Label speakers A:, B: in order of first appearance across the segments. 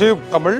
A: Tube Tamil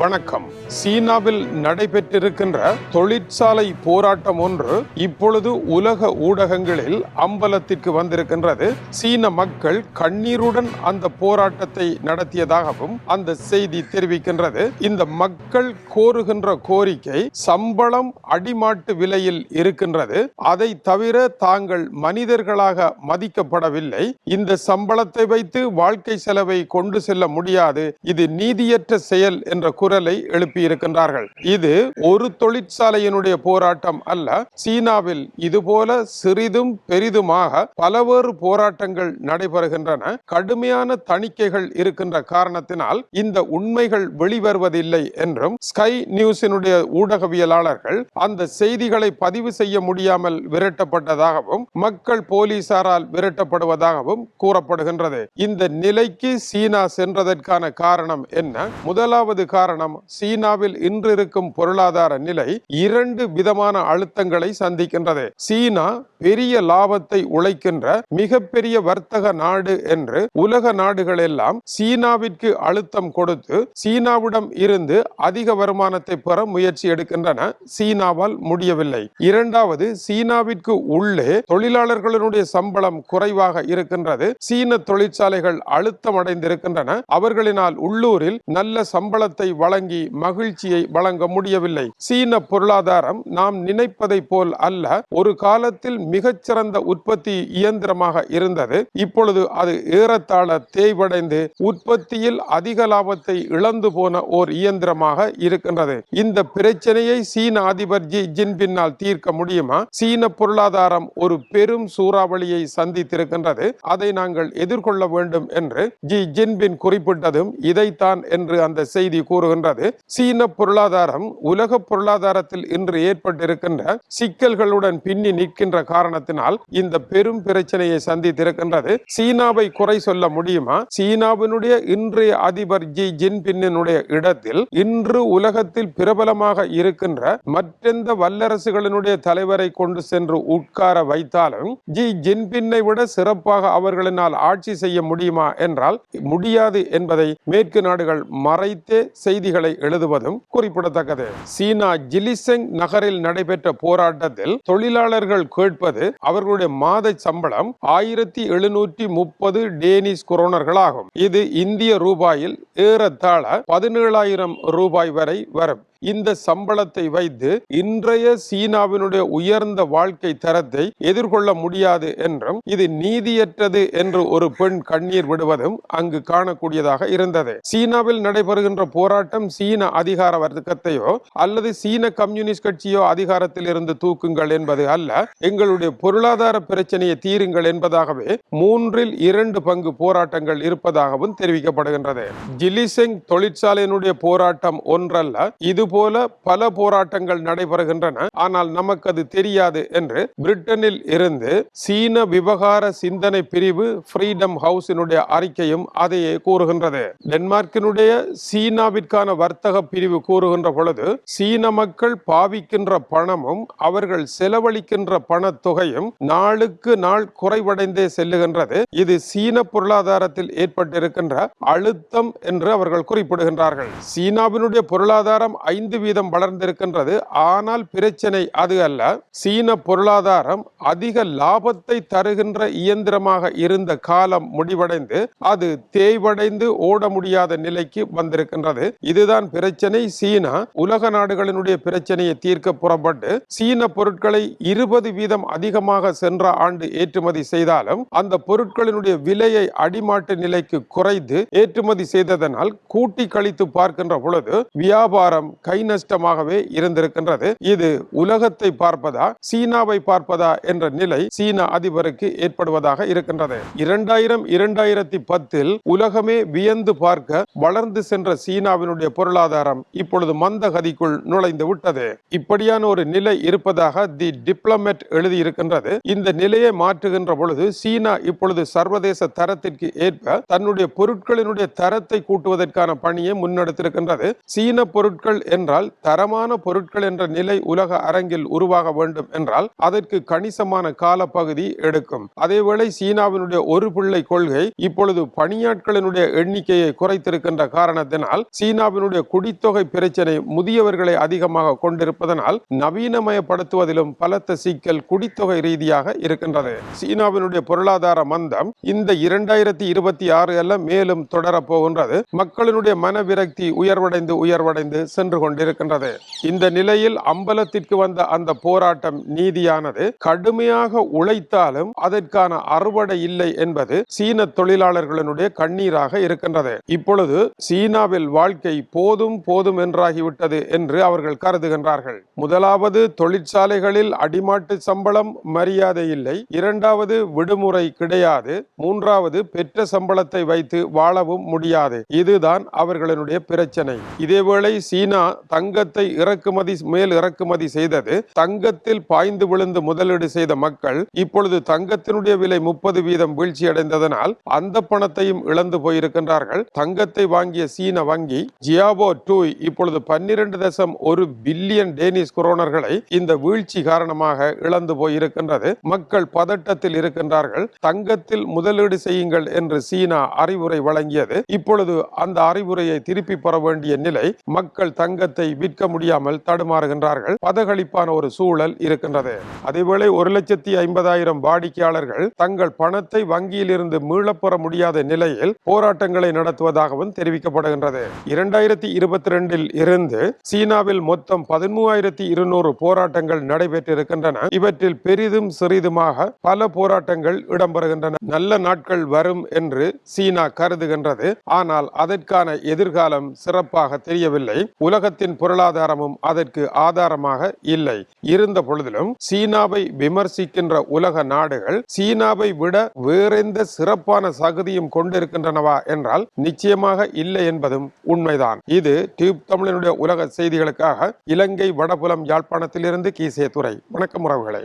A: வணக்கம். சீனாவில் நடைபெற்றிருக்கின்ற தொழிற்சாலை போராட்டம் ஒன்று இப்பொழுது உலக ஊடகங்களில் அம்பலத்திற்கு வந்திருக்கின்றது. சீன மக்கள் கண்ணீருடன் அந்த போராட்டத்தை நடத்தியதாகவும் அந்த செய்தி தெரிவிக்கின்றது. இந்த மக்கள் கோருகின்ற கோரிக்கை சம்பளம் அடிமாட்டு விலையில் இருக்கின்றது. அதை தவிர தாங்கள் மனிதர்களாக மதிக்கப்படவில்லை. இந்த சம்பளத்தை வைத்து வாழ்க்கை செலவை கொண்டு செல்ல முடியாது. இது நீதியற்ற செயல் என்ற குரலை எழுப்பியிருக்கின்றார்கள். இது ஒரு தொழிற்சாலையினுடைய போராட்டம் அல்ல. சீனாவில் இதுபோல சிறிதும் பெரிதுமாக பலவேறு போராட்டங்கள் நடைபெறுகின்றன. கடுமையான தணிக்கைகள் இருக்கின்ற காரணத்தினால் இந்த உண்மைகள் வெளிவருவதில்லை என்றும் ஸ்கை நியூஸினுடைய ஊடகவியலாளர்கள் அந்த செய்திகளை பதிவு செய்ய முடியாமல் விரட்டப்பட்டதாகவும் மக்கள் போலீசாரால் விரட்டப்படுவதாகவும் கூறப்படுகின்றது. இந்த நிலைக்கு சீனா சென்றதற்கான காரணம் என்ன? முதலாவது காரணம் சீனாவில் இன்றிருக்கும் பொருளாதார நிலை இரண்டு விதமான அழுத்தங்களை சந்திக்கின்றது. சீனா பெரிய லாபத்தை உழைக்கின்ற மிகப்பெரிய வர்த்தக நாடு என்று உலக நாடுகள் எல்லாம் சீனாவிற்கு அழுத்தம் கொடுத்து சீனாவிடம் இருந்து அதிக வருமானத்தை பெற முயற்சி எடுக்கின்றன. சீனாவால் முடியவில்லை. இரண்டாவது சீனாவிற்கு உள்ளே தொழிலாளர்களுடைய சம்பளம் குறைவாக இருக்கின்றது. சீன தொழிற்சாலைகள் அழுத்தம் அடைந்திருக்கின்றன. அவர்களினால் உள்ளூரில் நல்ல சம்பளத்தை வழங்கி மகிழ்ச்சியை வழங்க முடியவில்லை. சீன பொருளாதாரம் நாம் நினைப்பதை போல் அல்ல ஒரு காலத்தில் மிகச்சிறந்த உற்பத்தி இயந்திரமாக இருந்தது. இப்பொழுது அது ஏறத்தாழ தேய்வடைந்து உற்பத்தியில் அதிக லாபத்தை இழந்து போன ஓர் இயந்திரமாக இருக்கின்றது. இந்த பிரச்சனையை சீன அதிபர் ஜி ஜின்பின்னால் தீர்க்க முடியுமா? சீன பொருளாதாரம் ஒரு பெரும் சூறாவளியை சந்தித்திருக்கின்றது. அதை நாங்கள் எதிர்கொள்ள வேண்டும் என்று ஜி ஜின்பின் குறிப்பிட்டதும் இதைத்தான் என்று அந்த செய்தி கூறுகின்றது சீன பொருளாதாரம் உலக பொருளாதாரத்தில் இன்று ஏற்பட்டிருக்கின்ற சிக்கல்களுடன் பின்னி நிற்கின்ற காரணத்தினால் இந்த பெரும் பிரச்சனையை சந்தித்திருக்கின்றது. சீனாவை குறை சொல்ல முடியுமா? சீனாவினுடைய இன்றைய அதிபர் ஜி ஜின்பின்னுடைய இடத்தில் இன்று உலகத்தில் பிரபலமாக இருக்கின்ற மற்றெந்த வல்லரசுகளினுடைய தலைவரை கொண்டு சென்று உட்கார வைத்தாலும் ஜி ஜின்பின்னை விட சிறப்பாக அவர்களினால் ஆட்சி செய்ய முடியுமா? என்றால் முடியாது என்பதை மேற்கு நாடுகள் மறைத்தே செய்து செய்திகளை எழுதுவதும் குறிப்பிடத்தக்கது. சீனா ஜிலிசெங் நகரில் நடைபெற்ற போராட்டத்தில் தொழிலாளர்கள் கேட்பது அவர்களுடைய மாத சம்பளம் ஆயிரத்தி எழுநூற்றி முப்பது டேனிஸ் குரோனர்களாகும். இது இந்திய ரூபாயில் ஏறத்தாழ பதினேழாயிரம் ரூபாய் வரை வரும். இந்த சம்பளத்தை வைத்து இன்றைய சீனாவினுடைய உயர்ந்த வாழ்க்கை தரத்தை எதிர்கொள்ள முடியாது என்றும் இது நீதியற்றது என்று ஒரு பெண் கண்ணீர் விடுவதும் அங்கு காணக்கூடியதாக இருந்தது. சீனாவில் நடைபெறுகின்ற போராட்டம் சீன அதிகார வர்க்கத்தையோ அல்லது சீன கம்யூனிஸ்ட் கட்சியோ அதிகாரத்தில் இருந்து தூக்குங்கள் என்பது அல்ல எங்களுடைய பொருளாதார பிரச்சனையை தீருங்கள் என்பதாகவே மூன்றில் இரண்டு பங்கு போராட்டங்கள் இருப்பதாகவும் தெரிவிக்கப்படுகின்றது. ஜிலிசெங் தொழிற்சாலையினுடைய போராட்டம் ஒன்றல்ல இது போல பல போராட்டங்கள் நடைபெறுகின்றன. ஆனால் நமக்கு அது தெரியாது என்று பிரிட்டனில் இருந்து சீன விவகார சிந்தனை பிரிவு ஃப்ரீடம் ஹவுஸினுடைய அறிக்கையும் அதையே கூறுகின்றது. டென்மார்க்கினுடைய சீனாவிற்கான வர்த்தக பிரிவு கூறுகின்ற பொழுது சீன மக்கள் பாவிக்கின்ற பணமும் அவர்கள் செலவழிக்கின்ற பணத்தொகையும் நாளுக்கு நாள் குறைவடைந்தே செல்லுகின்றது. இது சீன பொருளாதாரத்தில் ஏற்பட்டிருக்கின்ற அழுத்தம் என்று அவர்கள் குறிப்பிடுகின்றார்கள். சீனாவினுடைய பொருளாதாரம் ஐந்து ஐந்து வீதம் வளர்ந்திருக்கின்றது. ஆனால் பிரச்சனை அது அல்ல. சீன பொருளாதாரம் அதிக லாபத்தை தருகின்ற இயந்திரமாக இருந்த காலம் முடிவடைந்து அது தேய்வடைந்து ஓட முடியாத நிலைக்கு வந்திருக்கின்றது. இதுதான் பிரச்சனை. சீனா உலக நாடுகளினுடைய பிரச்சனையை தீர்க்க புறப்பட்டு சீன பொருட்களை இருபது வீதம் அதிகமாக சென்ற ஆண்டு ஏற்றுமதி செய்தாலும் அந்த பொருட்களினுடைய விலையை அடிமாட்டு நிலைக்கு குறைந்து ஏற்றுமதி செய்ததனால் கூட்டி கழித்து பார்க்கின்ற பொழுது வியாபாரம் கை நஷ்டமாகவே இருந்திருக்கின்றது. இது உலகத்தை பார்ப்பதா சீனாவை பார்ப்பதா என்ற நிலை சீன அதிபருக்கு ஏற்படுவதாக இருக்கின்றது. இரண்டாயிரம் இரண்டாயிரத்தி பத்தில் உலகமே வியந்து பார்க்க வளர்ந்து சென்ற சீனாவினுடைய பொருளாதாரம் இப்பொழுது மந்த கதிக்குள் நுழைந்து விட்டது. இப்படியான ஒரு நிலை இருப்பதாக தி டிப்ளமேட் எழுதியிருக்கின்றது. இந்த நிலையை மாற்றுகின்ற பொழுது சீனா இப்பொழுது சர்வதேச தரத்திற்கு ஏற்ப தன்னுடைய பொருட்களினுடைய தரத்தை கூட்டுவதற்கான பணியை முன்னெடுத்திருக்கின்றது. சீன பொருட்கள் என்ற என்றால் தரமான பொருட்கள் என்ற நிலை உலக அரங்கில் உருவாக வேண்டும் என்றால் அதற்கு கணிசமான காலப்பகுதி எடுக்கும். அதேவேளை சீனாவினுடைய ஒரு பிள்ளை கொள்கை இப்பொழுது பணியாட்களினுடைய எண்ணிக்கையை குறைத்திருக்கின்ற காரணத்தினால் சீனாவினுடைய குடித்தொகை பிரச்சனை முதியவர்களை அதிகமாக கொண்டிருப்பதனால் நவீனமயப்படுத்துவதிலும் பலத்த சிக்கல் குடித்தொகை ரீதியாக இருக்கின்றது. சீனாவினுடைய பொருளாதார மந்தம் இந்த இரண்டாயிரத்தி இருபத்தி ஆறு எல்லாம் மேலும் தொடரப்போகின்றது மக்களினுடைய மனவிரக்தி உயர்வடைந்து உயர்வடைந்து சென்று கொண்டிருக்கின்றது. இந்த நிலையில் அம்பலத்திற்கு வந்த அந்த போராட்டம் நீதியானது கடுமையாக உழைத்தாலும் அதற்கான அறுவடை இல்லை என்பது சீன தொழிலாளர்களுடைய கண்ணீராக இருக்கின்றது. இப்பொழுது சீனாவில் வாழ்க்கை போதும் போதும் என்றாகிவிட்டது என்று அவர்கள் கருதுகின்றார்கள். முதலாவது தொழிற்சாலைகளில் அடிமாட்டு சம்பளம் மரியாதை இல்லை. இரண்டாவது விடுமுறை கிடையாது. மூன்றாவது பெற்ற சம்பளத்தை வைத்து வாழவும் முடியாது. இதுதான் அவர்களுடைய பிரச்சனை. இதேவேளை சீனா தங்கத்தை இறக்குமதி மேல் இறக்குமதி செய்தது. தங்கத்தில் பாய்ந்து விழுந்து முதலீடு செய்த மக்கள் இப்பொழுது தங்கத்தினுடைய விலை முப்பது வீதம் வீழ்ச்சி அடைந்ததனால் அந்த பணத்தையும் இழந்து போயிருக்கின்றார்கள். தங்கத்தை வாங்கிய சீன வங்கி ஜியாவோ டூ இப்பொழுது பன்னிரண்டு தசம் ஒரு பில்லியன் டேனிஸ் குரோனர்களை இந்த வீழ்ச்சி காரணமாக இழந்து போயிருக்கின்றது. மக்கள் பதட்டத்தில் இருக்கின்றார்கள். தங்கத்தில் முதலீடு செய்யுங்கள் என்று சீனா அறிவுரை வழங்கியது. இப்பொழுது அந்த அறிவுரையை திருப்பி பெற வேண்டிய நிலை மக்கள் தங்க தங்கத்தை விற்க முடியாமல் தடுமாறுகின்றார்கள். பதகளிப்பான ஒரு சூழல் இருக்கின்றது. அதேவேளை ஒரு லட்சத்தி ஐம்பதாயிரம் வாடிக்கையாளர்கள் தங்கள் பணத்தை வங்கியில் இருந்து மீளப்பெற முடியாத நிலையில் போராட்டங்களை நடத்துவதாகவும் தெரிவிக்கப்படுகின்றது. இரண்டாயிரத்தி இருபத்தி ரெண்டில் இருந்து சீனாவில் மொத்தம் பதிமூவாயிரத்தி இருநூறு போராட்டங்கள் நடைபெற்றிருக்கின்றன. இவற்றில் பெரிதும் சிறிதுமாக பல போராட்டங்கள் இடம்பெறுகின்றன. நல்ல நாட்கள் வரும் என்று சீனா கருதுகின்றது. ஆனால் அதற்கான எதிர்காலம் சிறப்பாக தெரியவில்லை. உலக உலகத்தின் பொருளாதாரமும் அதற்கு ஆதாரமாக இல்லை. இருந்த பொழுதிலும் சீனாவை விமர்சிக்கின்ற உலக நாடுகள் சீனாவை விட வேறெந்த சிறப்பான சகுதியும் கொண்டிருக்கின்றனவா என்றால் நிச்சயமாக இல்லை என்பதும் உண்மைதான். இது டியூப் தமிழனுடைய உலக செய்திகளுக்காக இலங்கை வடபுலம் யாழ்ப்பாணத்திலிருந்து கீசே துறை வணக்கம் உறவுகளே.